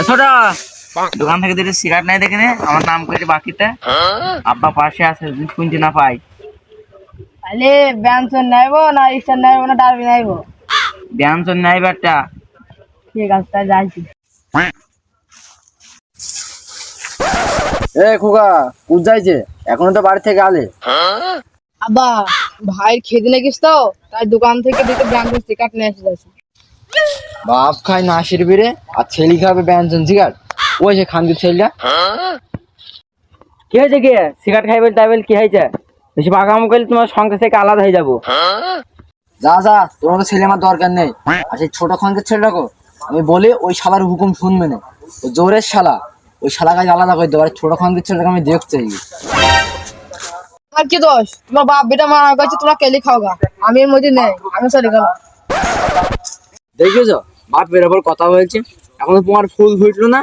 ছোটা দোকান থেকে দুটো সিগারেট নাই দেখে আমার নাম করেছে বাকিতে আব্বা পাশে আছে শুনতে না পাই তাহলে ব্যঞ্জন নাইবো না ইস্টার নাইবো না ডারবি নাইবো? ব্যঞ্জন নাই ব্যাটটা ঠিক আছে তাই যাইছি। এ খোকা কুদ যাইছে এখনও তো বাড়ি থেকে আলে। আব্বা ভাইয়ের খেতে নাকিস তো তাই দোকান থেকে দুটো ব্যঞ্জন সিগারেট নিয়ে এসে যাচ্ছি বাপ খাই না আশির বিরে আর ছেলি খাবে ব্যঞ্জন সিগারেট ওই খানকে ছেলেটা। কি হয়েছে কি? সিগারেট খাইবে তাই বলে কি হয়েছে? বেশি পাকাম করলে তোমার থেকে আলাদা হয়ে যাব। যা যা তোর মতো ছেলে আমার দরকার নেই। আর সেই ছোট খনকে ছেলে রাখো আমি বলি ওই শালার হুকুম শুনবে না। জোরের শালা। ওই শালা কাজ আলাদা করে দেবো। আর ছোট খনকে ছেলেটাকে আমি দেখতে চাই। আর কি দোষ? তোমার বাপ বেটা মারা গেছে তোমরা কেলি খাও গা আমি এর মধ্যে নেই। আমি চলে গেলাম। দেখেছ বাপ বেরোবার কথা হয়েছে এখনও তোমার ফুল ফুটলো না।